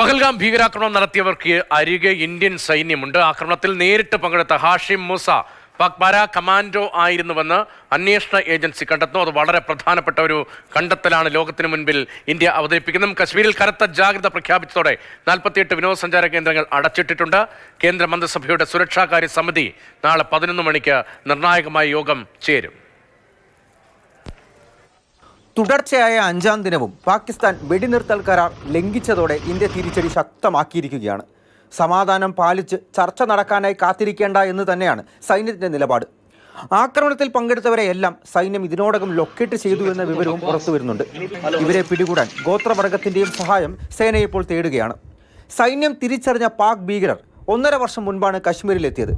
പഹൽഗാം ഭീകരാക്രമണം നടത്തിയവർക്ക് അരികെ ഇന്ത്യൻ സൈന്യമുണ്ട്. ആക്രമണത്തിൽ നേരിട്ട് പങ്കെടുത്ത ഹാഷിം മൂസ പക്ബാര കമാൻഡോ ആയിരുന്നുവെന്ന് അന്വേഷണ ഏജൻസി കണ്ടെത്തുന്നു. അത് വളരെ പ്രധാനപ്പെട്ട ഒരു കണ്ടെത്തലാണ് ലോകത്തിന് മുൻപിൽ ഇന്ത്യ അവതരിപ്പിക്കുന്നത്. കശ്മീരിൽ കനത്ത ജാഗ്രത പ്രഖ്യാപിച്ചതോടെ നാൽപ്പത്തിയെട്ട് വിനോദസഞ്ചാര കേന്ദ്രങ്ങൾ അടച്ചിട്ടിട്ടുണ്ട്. കേന്ദ്ര മന്ത്രിസഭയുടെ സുരക്ഷാകാര്യ സമിതി നാളെ പതിനൊന്ന് മണിക്ക് നിർണായകമായ യോഗം ചേരും. തുടർച്ചയായ അഞ്ചാം ദിനവും പാകിസ്ഥാൻ വെടിനിർത്തൽ കരാർ ലംഘിച്ചതോടെ ഇന്ത്യ തിരിച്ചടി ശക്തമാക്കിയിരിക്കുകയാണ്. സമാധാനം പാലിച്ച് ചർച്ച നടക്കാനായി കാത്തിരിക്കേണ്ട എന്ന് തന്നെയാണ് സൈന്യത്തിന്റെ നിലപാട്. ആക്രമണത്തിൽ പങ്കെടുത്തവരെ എല്ലാം സൈന്യം ഇതിനോടകം ലൊക്കേറ്റ് ചെയ്തു എന്ന വിവരവും പുറത്തു വരുന്നുണ്ട്. ഇവരെ പിടികൂടാൻ ഗോത്രവർഗത്തിന്റെയും സഹായം സേന ഇപ്പോൾ തേടുകയാണ്. സൈന്യം തിരിച്ചറിഞ്ഞ പാക് ഭീകരർ ഒന്നര വർഷം മുൻപാണ് കശ്മീരിലെത്തിയത്.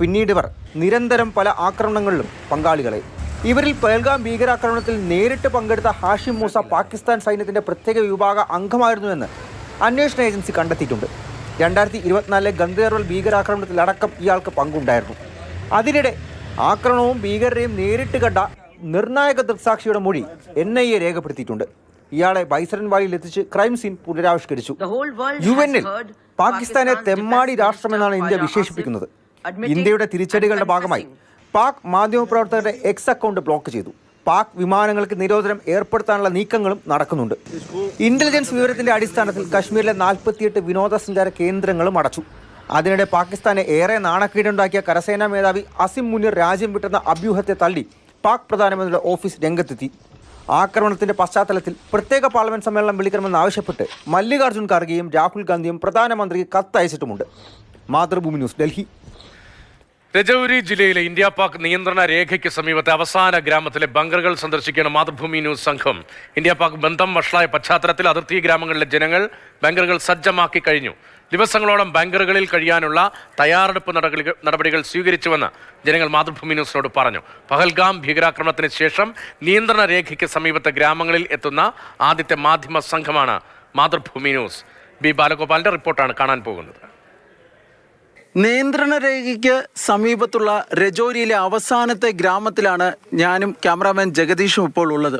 പിന്നീട് ഇവർ നിരന്തരം പല ആക്രമണങ്ങളിലും പങ്കാളികളായി. ഇവരിൽ പേൽഗാം ഭീകരാക്രമണത്തിൽ നേരിട്ട് പങ്കെടുത്ത ഹാഷിം മൂസ പാകിസ്ഥാൻ സൈന്യത്തിന്റെ പ്രത്യേക വിഭാഗ അംഗമായിരുന്നുവെന്ന് അന്വേഷണ ഏജൻസി കണ്ടെത്തിയിട്ടുണ്ട്. രണ്ടായിരത്തി ഇരുപത്തിനാലിലെ ഗന്ധേർവൽ ഭീകരാക്രമണത്തിലടക്കം ഇയാൾക്ക് പങ്കുണ്ടായിരുന്നു. അതിനിടെ ആക്രമണവും ഭീകരരെയും നേരിട്ട് കണ്ട നിർണായക ദൃക്സാക്ഷിയുടെ മൊഴി എൻ ഐ എ രേഖപ്പെടുത്തിയിട്ടുണ്ട്. ഇയാളെ ബൈസരൻ വാലിയിൽ എത്തിച്ച് ക്രൈം സീൻ പുനരാവിഷ്കരിച്ചു. യു എന്നിൽ പാകിസ്ഥാനെ തെമ്മാടി രാഷ്ട്രമെന്നാണ് ഇന്ത്യ വിശേഷിപ്പിക്കുന്നത്. ഇന്ത്യയുടെ തിരിച്ചടികളുടെ ഭാഗമായി പാക് മാധ്യമപ്രവർത്തകരുടെ എക്സ് അക്കൗണ്ട് ബ്ലോക്ക് ചെയ്തു. പാക് വിമാനങ്ങൾക്ക് നിരോധനം ഏർപ്പെടുത്താനുള്ള നീക്കങ്ങളും നടക്കുന്നുണ്ട്. ഇന്റലിജൻസ് വിവരത്തിന്റെ അടിസ്ഥാനത്തിൽ കശ്മീരിലെ നാൽപ്പത്തിയെട്ട് വിനോദസഞ്ചാര കേന്ദ്രങ്ങളും അടച്ചു. അതിനിടെ പാകിസ്ഥാനെ ഏറെ നാണക്കേടുണ്ടാക്കിയ കരസേനാ മേധാവി അസിം മുനിർ രാജ്യം വിട്ടുന്ന അഭ്യൂഹത്തെ തള്ളി പാക് പ്രധാനമന്ത്രിയുടെ ഓഫീസ് രംഗത്തെത്തി. ആക്രമണത്തിന്റെ പശ്ചാത്തലത്തിൽ പ്രത്യേക പാർലമെന്റ് സമ്മേളനം വിളിക്കണമെന്നാവശ്യപ്പെട്ട് മല്ലികാർജുൻ ഖാർഗെയും രാഹുൽ ഗാന്ധിയും പ്രധാനമന്ത്രിക്ക് കത്തയച്ചിട്ടുമുണ്ട്. മാതൃഭൂമി ന്യൂസ് ഡൽഹി. രജൌരി ജില്ലയിലെ ഇന്ത്യ പാക് നിയന്ത്രണ രേഖയ്ക്ക് സമീപത്തെ അവസാന ഗ്രാമത്തിലെ ബങ്കറുകൾ സന്ദർശിക്കുന്ന മാതൃഭൂമി ന്യൂസ് സംഘം. ഇന്ത്യ പാക് ബന്ധം വഷളായ പശ്ചാത്തലത്തിൽ അതിർത്തി ഗ്രാമങ്ങളിലെ ജനങ്ങൾ ബങ്കറുകൾ സജ്ജമാക്കി കഴിഞ്ഞു. ദിവസങ്ങളോളം ബങ്കറുകളിൽ കഴിയാനുള്ള തയ്യാറെടുപ്പ് നടപടികൾ സ്വീകരിച്ചുവെന്ന് ജനങ്ങൾ മാതൃഭൂമി ന്യൂസിനോട് പറഞ്ഞു. പഹൽഗാം ഭീകരാക്രമണത്തിന് ശേഷം നിയന്ത്രണ രേഖയ്ക്ക് സമീപത്തെ ഗ്രാമങ്ങളിൽ എത്തുന്ന ആദ്യത്തെ മാധ്യമ സംഘമാണ് മാതൃഭൂമി ന്യൂസ്. ബി ബാലഗോപാലിന്റെ റിപ്പോർട്ടാണ് കാണാൻ പോകുന്നത്. നിയന്ത്രണ രേഖയ്ക്ക് സമീപത്തുള്ള രജോരിയിലെ അവസാനത്തെ ഗ്രാമത്തിലാണ് ഞാനും ക്യാമറാമാൻ ജഗദീഷും ഇപ്പോൾ ഉള്ളത്.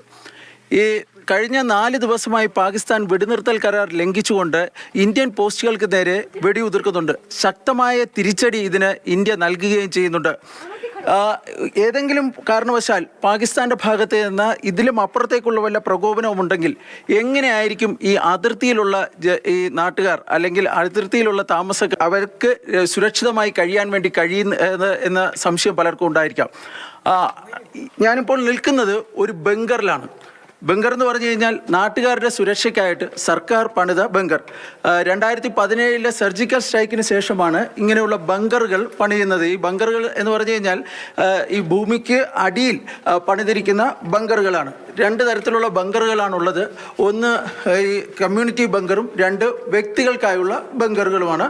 ഈ കഴിഞ്ഞ നാല് ദിവസമായി പാകിസ്ഥാൻ വെടിനിർത്തൽ കരാർ ലംഘിച്ചുകൊണ്ട് ഇന്ത്യൻ പോസ്റ്റുകൾക്ക് നേരെ വെടിയുതിർക്കുന്നുണ്ട്. ശക്തമായ തിരിച്ചടി ഇതിന് ഇന്ത്യ നൽകുകയും ചെയ്യുന്നുണ്ട്. ഏതെങ്കിലും കാരണവശാൽ പാകിസ്ഥാന്റെ ഭാഗത്ത് നിന്ന് ഇതിലും അപ്പുറത്തേക്കുള്ള വല്ല പ്രകോപനവും ഉണ്ടെങ്കിൽ എങ്ങനെയായിരിക്കും ഈ അതിർത്തിയിലുള്ള ഈ നാട്ടുകാർ അല്ലെങ്കിൽ അതിർത്തിയിലുള്ള താമസക്കാർ അവർക്ക് സുരക്ഷിതമായി കഴിയാൻ വേണ്ടി കഴിയുന്ന എന്ന സംശയം പലർക്കും ഉണ്ടായിരിക്കാം. ഞാനിപ്പോൾ നിൽക്കുന്നത് ഒരു ബങ്കറിലാണ് ബങ്കർ എന്ന് പറഞ്ഞു കഴിഞ്ഞാൽ നാട്ടുകാരുടെ സുരക്ഷയ്ക്കായിട്ട് സർക്കാർ പണിത ബങ്കർ രണ്ടായിരത്തി പതിനേഴിലെ സർജിക്കൽ സ്ട്രൈക്കിന് ശേഷമാണ് ഇങ്ങനെയുള്ള ബങ്കറുകൾ പണിയുന്നത്. ഈ ബങ്കറുകൾ എന്ന് പറഞ്ഞു കഴിഞ്ഞാൽ ഈ ഭൂമിക്ക് അടിയിൽ പണിതിരിക്കുന്ന ബങ്കറുകളാണ് രണ്ട് തരത്തിലുള്ള ബങ്കറുകളാണുള്ളത് ഒന്ന് ഈ കമ്മ്യൂണിറ്റി ബങ്കറും രണ്ട് വ്യക്തികൾക്കായുള്ള ബങ്കറുകളുമാണ്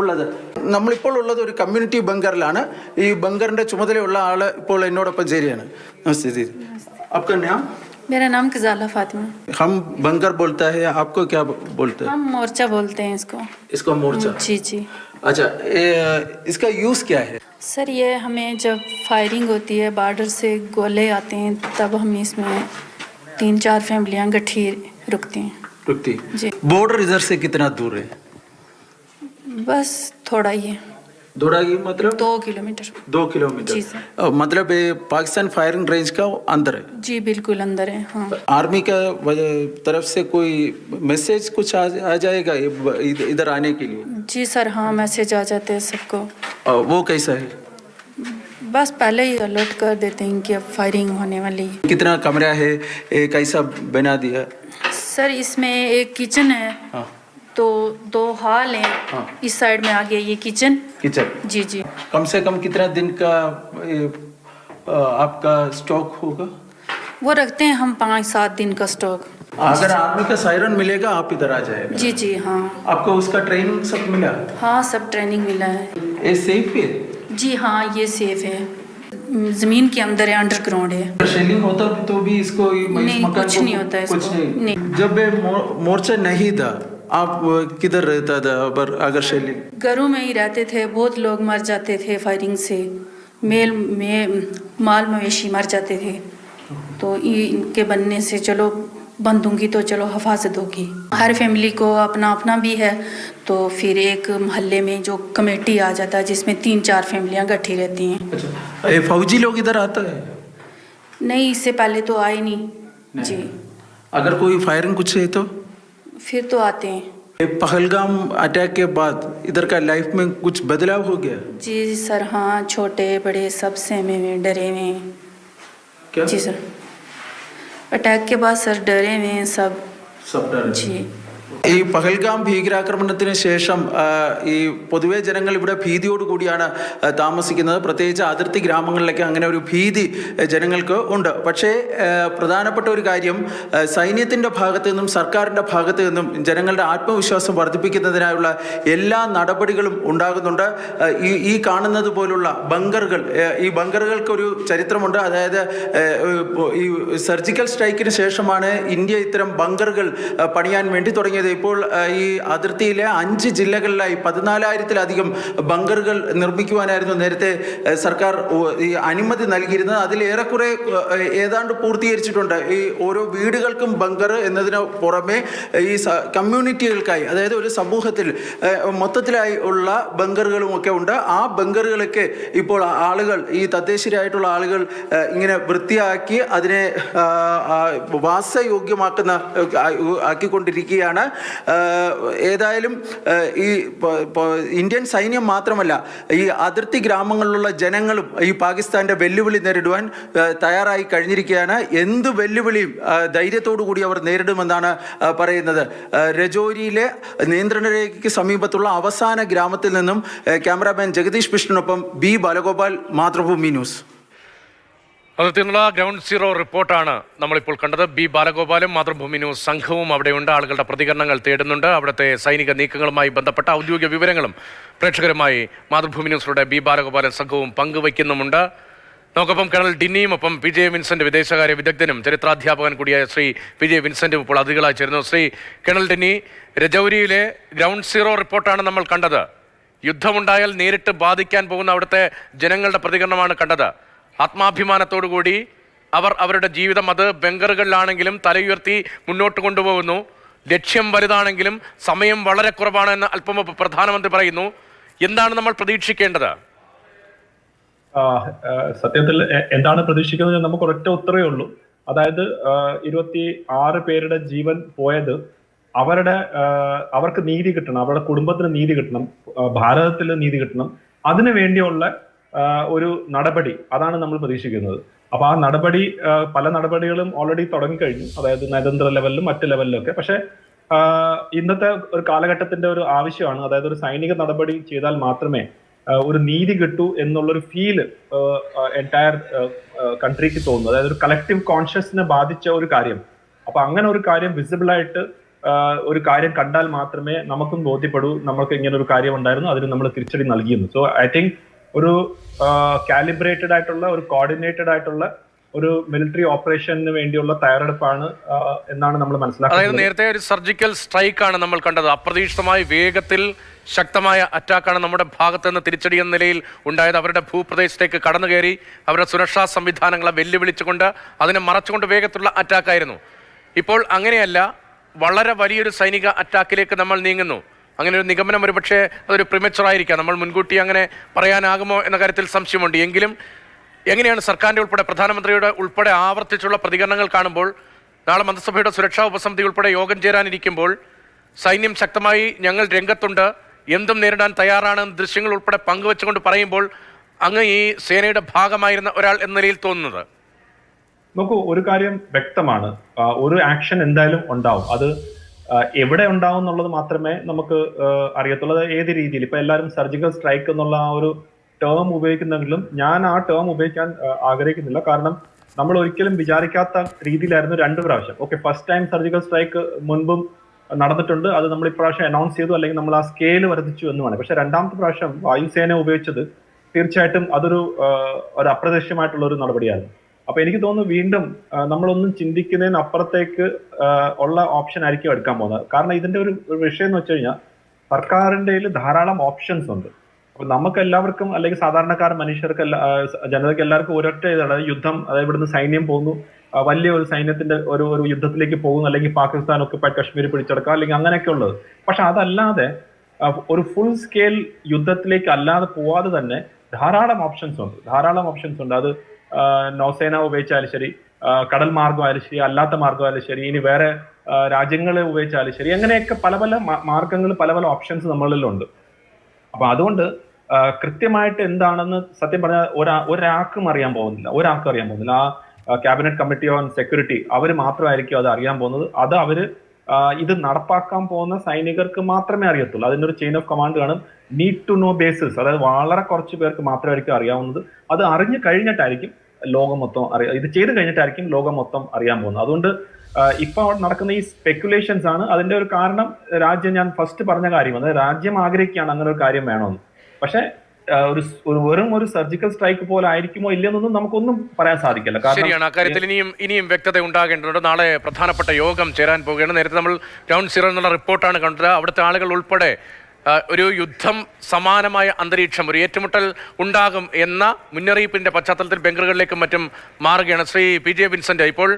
ഉള്ളത്. നമ്മളിപ്പോൾ ഉള്ളത് ഒരു കമ്മ്യൂണിറ്റി ബങ്കറിലാണ് ഈ ബങ്കറിന്റെ ചുമതലയുള്ള ആൾ ഇപ്പോൾ എന്നോടൊപ്പം ചേരുകയാണ്. നമസ്തേ ദീദി അപ്പം ഞാൻ मेरा नाम कजाला फातिमा। हम बंकर बोलता है आपको क्या बोलते हैं? हम मोर्चा बोलते हैं इसको। इसको मोर्चा? जी जी। अच्छा ये, इसका यूज़ क्या है? सर ये हमें जब फायरिंग होती है बॉर्डर से गोले आते हैं तब हम इसमें तीन चार फैमिलियाँ गठी रुकती हैं। रुकती जी। बॉर्डर इधर से कितना दूर है? बस थोड़ा ही है। दौड़ा की मतलब? दो किलोमीटर। दो किलोमीटर। मतलब पाकिस्तान फायरिंग रेंज का अंदर है? जी बिल्कुल अंदर है हाँ। आर्मी का तरफ़ से कोई मैसेज कुछ आ, आ जाएगा इधर आने के लिए? जी सर हाँ मैसेज आ जाते हैं सबको। वो कैसा है? बस पहले ही अलर्ट कर देते हैं कि अब फायरिंग होने वाली है। कितना कमरा है? कैसा बना दिया। सर इसमें एक किचन है। हाँ। तो दो हॉल हैं हाँ। इस साइड में आ गया ये किचन। किचन? जी जी। कम से कम कितना दिन का अ, आपका स्टॉक होगा? वो रखते हैं हम पाँच सात दिन का स्टॉक। अगर आर्मी का सायरन मिलेगा आप इधर आ जाएगा। जी जी हाँ। आपको उसका ट्रेनिंग सब मिला? हाँ सब ट्रेनिंग मिला है। ये सेफ़ है? जी हाँ ये सेफ़ है। ज़मीन के अंदर है अंडरग्राउंड है। शेलिंग होता तो भी इसको नहीं, मकान कुछ नहीं होता है कुछ नहीं। नहीं। जब मोर्चा नहीं था आप किधर रहता था? अगर अगर शेलिंग घरों में ही रहते थे बहुत लोग मर जाते थे फायरिंग से। मेल में माल मवेशी मर जाते थे। तो ये इनके बनने से चलो बंदूँगी तो चलो हिफाजत होगी। हर फैमिली को अपना अपना भी है। तो फिर एक मोहल्ले में जो कमेटी आ जाता है जिसमें तीन चार फैमिलियाँ इकट्ठी रहती हैं। ये फौजी लोग इधर आता है? नहीं इससे पहले तो आए नहीं, नहीं। जी। अगर कोई फायरिंग कुछ है तो? फिर तो आते हैं। पहलगाम अटैक के बाद इधर का लाइफ में कुछ बदलाव हो गया? जी सर हाँ छोटे बड़े सब सहमे हुए डरे हुए क्या? जी सर। अटैक के बाद सर डरे हुए सब। सब डरे जी। ഈ പഹൽഗാം ഭീകരാക്രമണത്തിന് ശേഷം ഈ പൊതുവെ ജനങ്ങൾ ഇവിടെ ഭീതിയോട് കൂടിയാണ് താമസിക്കുന്നത്. പ്രത്യേകിച്ച് അതിർത്തി ഗ്രാമങ്ങളിലൊക്കെ അങ്ങനെ ഒരു ഭീതി ജനങ്ങൾക്ക് ഉണ്ട്. പക്ഷേ പ്രധാനപ്പെട്ട ഒരു കാര്യം സൈന്യത്തിന്റെ ഭാഗത്തു നിന്നും സർക്കാരിന്റെ ഭാഗത്തു നിന്നും ജനങ്ങളുടെ ആത്മവിശ്വാസം വർദ്ധിപ്പിക്കുന്നതിനായുള്ള എല്ലാ നടപടികളും ഉണ്ടാകുന്നുണ്ട്. ഈ ഈ കാണുന്നത് പോലുള്ള ബങ്കറുകൾ ഈ ബങ്കറുകൾക്കൊരു ചരിത്രമുണ്ട്. അതായത് ഈ സർജിക്കൽ സ്ട്രൈക്കിന് ശേഷമാണ് ഇന്ത്യ ഇത്തരം ബങ്കറുകൾ പണിയാൻ വേണ്ടി തുടങ്ങിയത്. ഇപ്പോൾ ഈ അതിർത്തിയിലെ അഞ്ച് ജില്ലകളിലായി പതിനാലായിരത്തിലധികം ബങ്കറുകൾ നിർമ്മിക്കുവാനായിരുന്നു നേരത്തെ സർക്കാർ ഈ അനുമതി നൽകിയിരുന്നത്. അതിൽ ഏറെക്കുറെ ഏതാണ്ട് പൂർത്തീകരിച്ചിട്ടുണ്ട്. ഈ ഓരോ വീടുകൾക്കും ബങ്കർ എന്നതിന് പുറമെ ഈ കമ്മ്യൂണിറ്റികൾക്കായി അതായത് ഒരു സമൂഹത്തിൽ മൊത്തത്തിലായി ഉള്ള ബങ്കറുകളുമൊക്കെ ഉണ്ട്. ആ ബങ്കറുകളൊക്കെ ഇപ്പോൾ ആളുകൾ ഈ തദ്ദേശീയരായിട്ടുള്ള ആളുകൾ ഇങ്ങനെ വൃത്തിയാക്കി അതിനെ വാസയോഗ്യമാക്കുന്ന ആക്കിക്കൊണ്ടിരിക്കുകയാണ്. ഏതായാലും ഈ ഇന്ത്യൻ സൈന്യം മാത്രമല്ല ഈ അതിർത്തി ഗ്രാമങ്ങളിലുള്ള ജനങ്ങളും ഈ പാകിസ്ഥാന്റെ വെല്ലുവിളി നേരിടുവാൻ തയ്യാറായി കഴിഞ്ഞിരിക്കുകയാണ്. എന്ത് വെല്ലുവിളിയും ധൈര്യത്തോടു കൂടി അവർ നേരിടുമെന്നാണ് പറയുന്നത്. രജോരിയിലെ നിയന്ത്രണ രേഖയ്ക്ക് സമീപത്തുള്ള അവസാന ഗ്രാമത്തിൽ നിന്നും ക്യാമറാമാൻ ജഗദീഷ് കൃഷ്ണനൊപ്പം ബി ബാലഗോപാൽ മാതൃഭൂമി ന്യൂസ്. നിന്നുള്ള ഗ്രൗണ്ട് സീറോ റിപ്പോർട്ടാണ് നമ്മളിപ്പോൾ കണ്ടത്. ബി ബാലഗോപാലും മാതൃഭൂമി ന്യൂസ് സംഘവും അവിടെയുണ്ട്. ആളുകളുടെ പ്രതികരണങ്ങൾ തേടുന്നുണ്ട്. അവിടുത്തെ സൈനിക നീക്കങ്ങളുമായി ബന്ധപ്പെട്ട ഔദ്യോഗിക വിവരങ്ങളും പ്രേക്ഷകരുമായി മാതൃഭൂമി ന്യൂസിലൂടെ ബി ബാലഗോപാലൻ സംഘവും പങ്കുവയ്ക്കുന്നുമുണ്ട്. നമുക്കൊപ്പം കേണൽ ഡിന്നിയും ഒപ്പം പി ജെ വിൻസെന്റ് വിദേശകാര്യ വിദഗ്ധനും ചരിത്രാധ്യാപകൻ കൂടിയായ ശ്രീ പി ജെ വിൻസെന്റും ഇപ്പോൾ അതിഥികളായി ചേരുന്നു. ശ്രീ കേണൽ ഡിന്നി രജൌരിയിലെ ഗ്രൗണ്ട് സീറോ റിപ്പോർട്ടാണ് നമ്മൾ കണ്ടത്. യുദ്ധമുണ്ടായാൽ നേരിട്ട് ബാധിക്കാൻ പോകുന്ന അവിടുത്തെ ജനങ്ങളുടെ പ്രതികരണമാണ് കണ്ടത്. ആത്മാഭിമാനത്തോടുകൂടി അവർ അവരുടെ ജീവിതം അത് ബംഗറുകളിലാണെങ്കിലും തലയുയർത്തി മുന്നോട്ട് കൊണ്ടുപോകുന്നു. ലക്ഷ്യം വലുതാണെങ്കിലും സമയം വളരെ കുറവാണ് എന്ന് അല്പം പ്രധാനമന്ത്രി പറയുന്നു. എന്താണ് നമ്മൾ പ്രതീക്ഷിക്കേണ്ടത്? സത്യത്തിൽ എന്താണ് പ്രതീക്ഷിക്കുന്നത് നമുക്ക് ഒരൊറ്റ ഉത്തരവേ ഉള്ളൂ. അതായത് ഇരുപത്തി ആറ് പേരുടെ ജീവൻ പോയത് അവരുടെ അവർക്ക് നീതി കിട്ടണം അവരുടെ കുടുംബത്തിന് നീതി കിട്ടണം ഭാരതത്തിൽ നീതി കിട്ടണം. അതിനു വേണ്ടിയുള്ള ഒരു നടപടി. അതാണ് നമ്മൾ പ്രതീക്ഷിക്കുന്നത്. അപ്പൊ ആ നടപടി പല നടപടികളും ഓൾറെഡി തുടങ്ങിക്കഴിഞ്ഞു. അതായത് നയതന്ത്ര ലെവലിലും മറ്റ് ലെവലിലും ഒക്കെ. പക്ഷെ ഇന്നത്തെ ഒരു കാലഘട്ടത്തിന്റെ ഒരു ആവശ്യമാണ്. അതായത് ഒരു സൈനിക നടപടി ചെയ്താൽ മാത്രമേ ഒരു നീതി കിട്ടൂ എന്നുള്ളൊരു ഫീൽ എന്റയർ കൺട്രിക്ക് തോന്നുന്നു. അതായത് ഒരു കളക്റ്റീവ് കോൺഷ്യസിനെ ബാധിച്ച ഒരു കാര്യം. അപ്പൊ അങ്ങനെ ഒരു കാര്യം വിസിബിൾ ആയിട്ട് ഒരു കാര്യം കണ്ടാൽ മാത്രമേ നമുക്കും ബോധ്യപ്പെടൂ. നമുക്ക് ഇങ്ങനെ ഒരു കാര്യം ഉണ്ടായിരുന്നു അതിന് നമ്മൾ തിരിച്ചടി നൽകിയിരുന്നു സോ ഐ തിങ്ക് ഒരു കാലിബ്രേറ്റഡ് ആയിട്ടുള്ള ഒരു കോർഡിനേറ്റഡ് ആയിട്ടുള്ള ഒരു മിലിറ്ററി ഓപ്പറേഷന് വേണ്ടിയുള്ള തയ്യാറെടുപ്പാണ് എന്നാണ് നമ്മൾ അതായത് മനസ്സിലാക്കുന്നത് നേരത്തെ ഒരു സർജിക്കൽ സ്ട്രൈക്ക് ആണ് നമ്മൾ കണ്ടത്. അപ്രതീക്ഷിതമായ വേഗത്തിൽ ശക്തമായ അറ്റാക്കാണ് നമ്മുടെ ഭാഗത്ത് നിന്ന് തിരിച്ചടി എന്ന നിലയിൽ ഉണ്ടായത്. അവരുടെ ഭൂപ്രദേശത്തേക്ക് കടന്നു കയറി അവരുടെ സുരക്ഷാ സംവിധാനങ്ങളെ വെല്ലുവിളിച്ചുകൊണ്ട് അതിനെ മറച്ചുകൊണ്ട് വേഗത്തിലുള്ള അറ്റാക്കായിരുന്നു ഇപ്പോൾ അങ്ങനെയല്ല വളരെ വലിയൊരു സൈനിക അറ്റാക്കിലേക്ക് നമ്മൾ നീങ്ങുന്നു. അങ്ങനെ ഒരു നിഗമനം ഒരു പക്ഷേ അതൊരു പ്രിമച്ചറായിരിക്കാം നമ്മൾ മുൻകൂട്ടി അങ്ങനെ പറയാനാകുമോ എന്ന കാര്യത്തിൽ സംശയമുണ്ട്. എങ്കിലും എങ്ങനെയാണ് സർക്കാരിന്റെ ഉൾപ്പെടെ പ്രധാനമന്ത്രിയുടെ ഉൾപ്പെടെ ആവർത്തിച്ചുള്ള പ്രതികരണങ്ങൾ കാണുമ്പോൾ നാളെ മന്ത്രിസഭയുടെ സുരക്ഷാ ഉപസമിതി ഉൾപ്പെടെ യോഗം ചേരാനിരിക്കുമ്പോൾ സൈന്യം ശക്തമായി ഞങ്ങൾ രംഗത്തുണ്ട്. എന്തും നേരിടാൻ തയ്യാറാണ് ദൃശ്യങ്ങൾ ഉൾപ്പെടെ പങ്കുവെച്ചുകൊണ്ട് പറയുമ്പോൾ അങ്ങ് ഈ സേനയുടെ ഭാഗമായിരുന്ന ഒരാൾ എന്ന നിലയിൽ തോന്നുന്നത്. നോക്കൂ ഒരു കാര്യം വ്യക്തമാണ്. ഒരു ആക്ഷൻ എന്തായാലും ഉണ്ടാവും. അത് എവിടെ ഉണ്ടാവും എന്നുള്ളത് മാത്രമേ നമുക്ക് അറിയത്തുള്ളത് അറിയത്തുള്ളൂ. ഏത് രീതിയിൽ? ഇപ്പൊ എല്ലാവരും സർജിക്കൽ സ്ട്രൈക്ക് എന്നുള്ള ആ ഒരു ടേം ഉപയോഗിക്കുന്നെങ്കിലും ഞാൻ ആ ടേം ഉപയോഗിക്കാൻ ആഗ്രഹിക്കുന്നില്ല. കാരണം നമ്മൾ ഒരിക്കലും വിചാരിക്കാത്ത രീതിയിലായിരുന്നു രണ്ട് പ്രാവശ്യം. Okay first time surgical strike മുൻപും നടന്നിട്ടുണ്ട്. അത് നമ്മൾ ഇപ്രാവശ്യം അനൗൺസ് ചെയ്തു അല്ലെങ്കിൽ നമ്മൾ ആ സ്കെയിൽ വർദ്ധിച്ചു എന്ന് വേണം പക്ഷെ രണ്ടാമത്തെ പ്രാവശ്യം വായുസേന ഉപയോഗിച്ചത് തീർച്ചയായിട്ടും അതൊരു ഒരു അപ്രത്യക്ഷമായിട്ടുള്ള ഒരു നടപടിയായിരുന്നു. അപ്പൊ എനിക്ക് തോന്നുന്നു വീണ്ടും നമ്മളൊന്നും ചിന്തിക്കുന്നതിന് അപ്പുറത്തേക്ക് ഉള്ള ഓപ്ഷൻ ആയിരിക്കും എടുക്കാൻ പോകുന്നത്. കാരണം ഇതിന്റെ ഒരു വിഷയം എന്ന് വെച്ച് കഴിഞ്ഞാൽ സർക്കാരിന്റെ ധാരാളം ഓപ്ഷൻസ് ഉണ്ട്. അപ്പൊ നമുക്ക് എല്ലാവർക്കും അല്ലെങ്കിൽ സാധാരണക്കാർ മനുഷ്യർക്ക് എല്ലാ- ജനതയ്ക്ക് എല്ലാവർക്കും ഒരൊറ്റ ഇതാണ്. യുദ്ധം അതായത് ഇവിടുന്ന് സൈന്യം പോകുന്നു. വലിയ ഒരു സൈന്യത്തിന്റെ ഒരു ഒരു യുദ്ധത്തിലേക്ക് പോകുന്നു. അല്ലെങ്കിൽ പാകിസ്ഥാൻ ഒക്കെ കശ്മീർ പിടിച്ചെടുക്കുക അല്ലെങ്കിൽ അങ്ങനെയൊക്കെ ഉള്ളത്. പക്ഷെ അതല്ലാതെ ഒരു ഫുൾ സ്കെയിൽ യുദ്ധത്തിലേക്ക് അല്ലാതെ പോവാതെ തന്നെ ധാരാളം ഓപ്ഷൻസ് ഉണ്ട്. ധാരാളം ഓപ്ഷൻസ് ഉണ്ട്. അത് നൗസേന ഉപയോഗിച്ചാലും ശരി കടൽ മാർഗമായാലും ശരി അല്ലാത്ത മാർഗമായാലും ശരി ഇനി വേറെ രാജ്യങ്ങൾ ഉപയോഗിച്ചാലും ശരി അങ്ങനെയൊക്കെ പല പല മാർഗങ്ങൾ പല പല ഓപ്ഷൻസ് നമ്മളിലുണ്ട്. അപ്പൊ അതുകൊണ്ട് കൃത്യമായിട്ട് എന്താണെന്ന് സത്യം പറഞ്ഞാൽ ഒരാ ഒരാൾക്കും അറിയാൻ പോകുന്നില്ല ഒരാൾക്കും അറിയാൻ പോകുന്നില്ല. ആ ക്യാബിനറ്റ് കമ്മിറ്റി ഓൺ സെക്യൂരിറ്റി അവർ മാത്രമായിരിക്കും അത് അറിയാൻ പോകുന്നത്. അത് അവർ ഇത് നടപ്പാക്കാൻ പോകുന്ന സൈനികർക്ക് മാത്രമേ അറിയത്തുള്ളൂ. അതിന്റെ ഒരു ചെയിൻ ഓഫ് കമാൻഡ് കാണും നീഡ് ടു നോ ബേസിസ് അതായത് വളരെ കുറച്ച് പേർക്ക് മാത്രമായിരിക്കും അറിയാവുന്നത്. അത് അറിഞ്ഞു കഴിഞ്ഞിട്ടായിരിക്കും ലോകം മൊത്തം അറിയാം ഇത് ചെയ്ത് കഴിഞ്ഞിട്ടായിരിക്കും ലോകം മൊത്തം അറിയാൻ പോകുന്നത്. അതുകൊണ്ട് ഇപ്പൊ നടക്കുന്ന ഈ സ്പെക്കുലേഷൻസ് ആണ് അതിന്റെ ഒരു കാരണം രാജ്യം ഞാൻ ഫസ്റ്റ് പറഞ്ഞ കാര്യം അതായത് രാജ്യം ആഗ്രഹിക്കുകയാണ് അങ്ങനെ ഒരു കാര്യം വേണമെന്ന്. പക്ഷെ ഒരു വെറും ഒരു സർജിക്കൽ സ്ട്രൈക്ക് പോലെ ആയിരിക്കുമോ ഇല്ലെന്നൊന്നും നമുക്കൊന്നും പറയാൻ സാധിക്കില്ല. ശരിയാണ്. അക്കാര്യത്തിൽ ഇനിയും ഇനിയും വ്യക്തത ഉണ്ടാകേണ്ടതുണ്ട്. നാളെ പ്രധാനപ്പെട്ട യോഗം ചേരാൻ പോവുകയാണ്. നേരത്തെ നമ്മൾ ഗ്രൗണ്ട് സീറോ എന്നുള്ള റിപ്പോർട്ടാണ് കണ്ടത്. അവിടുത്തെ ആളുകൾ ഉൾപ്പെടെ ഒരു യുദ്ധം സമാനമായ അന്തരീക്ഷം ഒരു ഏറ്റുമുട്ടൽ ഉണ്ടാകും എന്ന മുന്നറിയിപ്പിന്റെ പശ്ചാത്തലത്തിൽ ബംഗറുകളിലേക്കും മറ്റും മാറുകയാണ് ശ്രീ പി ജെ വിൻസെന്റ് ഇപ്പോൾ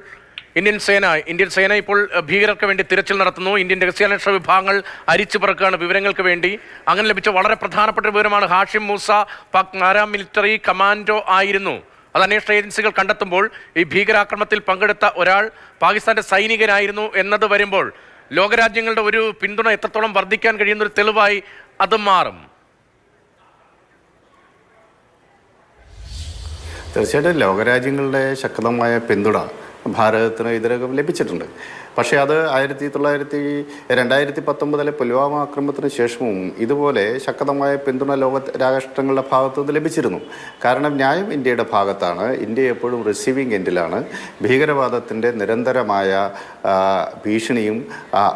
ഇന്ത്യൻ സേന ഇന്ത്യൻ സേന ഇപ്പോൾ ഭീകരർക്ക് വേണ്ടി തിരച്ചിൽ നടത്തുന്നു. ഇന്ത്യൻ രഹസ്യാന്വേഷണ വിഭാഗങ്ങൾ അരിച്ചു പറക്കുകയാണ് വിവരങ്ങൾക്ക് വേണ്ടി. അങ്ങനെ ലഭിച്ച വളരെ പ്രധാനപ്പെട്ട വിവരമാണ് ഹാഷിം മൂസ പാക് പാരാമിലിറ്ററി കമാൻഡോ ആയിരുന്നു. അത് അന്വേഷണ ഏജൻസികൾ കണ്ടെത്തുമ്പോൾ ഈ ഭീകരാക്രമണത്തിൽ പങ്കെടുത്ത ഒരാൾ പാകിസ്ഥാന്റെ സൈനികനായിരുന്നു എന്നത് വരുമ്പോൾ ലോകരാജ്യങ്ങളുടെ ഒരു പിന്തുണ എത്രത്തോളം വർദ്ധിക്കാൻ കഴിയുന്ന ഒരു തെളിവായി അത് മാറും. തീർച്ചയായിട്ടും ലോകരാജ്യങ്ങളുടെ ശക്തമായ പിന്തുണ ഭാരതത്തിന് ഇതിനകം ലഭിച്ചിട്ടുണ്ട്. പക്ഷേ അത് ആയിരത്തി തൊള്ളായിരത്തി രണ്ടായിരത്തി പത്തൊമ്പതിലെ പുൽവാമ ആക്രമണത്തിന് ശേഷവും ഇതുപോലെ ശക്തമായ പിന്തുണ ലോക രാഷ്ട്രങ്ങളുടെ ഭാഗത്തു നിന്ന് ലഭിച്ചിരുന്നു. കാരണം ന്യായം ഇന്ത്യയുടെ ഭാഗത്താണ്. ഇന്ത്യ എപ്പോഴും റിസീവിംഗ് എൻഡിലാണ് ഭീകരവാദത്തിന്റെ നിരന്തരമായ ഭീഷണിയും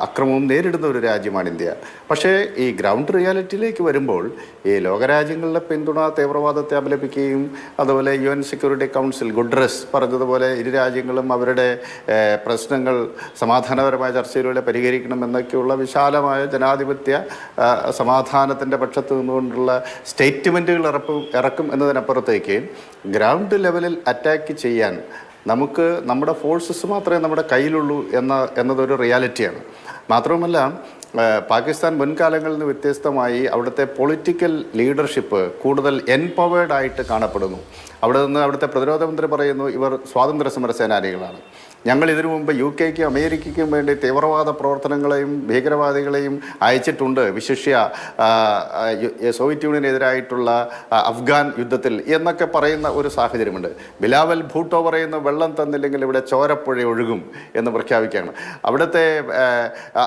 അക്രമവും നേരിടുന്ന ഒരു രാജ്യമാണ് ഇന്ത്യ. പക്ഷേ ഈ ഗ്രൗണ്ട് റിയാലിറ്റിയിലേക്ക് വരുമ്പോൾ ഈ ലോകരാജ്യങ്ങളുടെ പിന്തുണ തീവ്രവാദത്തെ അപലപിക്കുകയും അതുപോലെ U N security council Guterres പറഞ്ഞതുപോലെ ഇരു രാജ്യങ്ങളും അവരുടെ പ്രശ്നങ്ങൾ സമാധാനപരമായ ചർച്ചയിലൂടെ പരിഹരിക്കണം എന്നൊക്കെയുള്ള വിശാലമായ ജനാധിപത്യ സമാധാനത്തിന്റെ പക്ഷത്ത് നിന്നുകൊണ്ടുള്ള സ്റ്റേറ്റ്മെന്റുകൾ ഇറക്കും ഇറക്കും എന്നതിനപ്പുറത്തേക്ക് ഗ്രൗണ്ട് ലെവലിൽ അറ്റാക്ക് ചെയ്യാൻ നമുക്ക് നമ്മുടെ ഫോഴ്സസ് മാത്രമേ നമ്മുടെ കയ്യിലുള്ളൂ എന്ന എന്നതൊരു റിയാലിറ്റിയാണ്. മാത്രവുമല്ല പാകിസ്ഥാൻ മുൻകാലങ്ങളിൽ നിന്ന് വ്യത്യസ്തമായി അവിടുത്തെ പൊളിറ്റിക്കൽ ലീഡർഷിപ്പ് കൂടുതൽ എൻപവേർഡ് ആയിട്ട് കാണപ്പെടുന്നു. അവിടെ നിന്ന് അവിടുത്തെ പ്രതിരോധ മന്ത്രി പറയുന്നു ഇവർ സ്വാതന്ത്ര്യ സമര സേനാനികളാണ്. ഞങ്ങൾ ഇതിനു മുമ്പ് യു കെക്കും അമേരിക്കയ്ക്കും വേണ്ടി തീവ്രവാദ പ്രവർത്തനങ്ങളെയും ഭീകരവാദികളെയും അയച്ചിട്ടുണ്ട്. വിശിഷ്യ സോവിയറ്റ് യൂണിയനെതിരായിട്ടുള്ള അഫ്ഗാൻ യുദ്ധത്തിൽ എന്നൊക്കെ പറയുന്ന ഒരു സാഹചര്യമുണ്ട്. ബിലാവൽ ഭൂട്ടോ പറയുന്ന വെള്ളം തന്നില്ലെങ്കിൽ ഇവിടെ ചോരപ്പുഴ ഒഴുകും എന്ന് പ്രഖ്യാപിക്കുകയാണ്. അവിടുത്തെ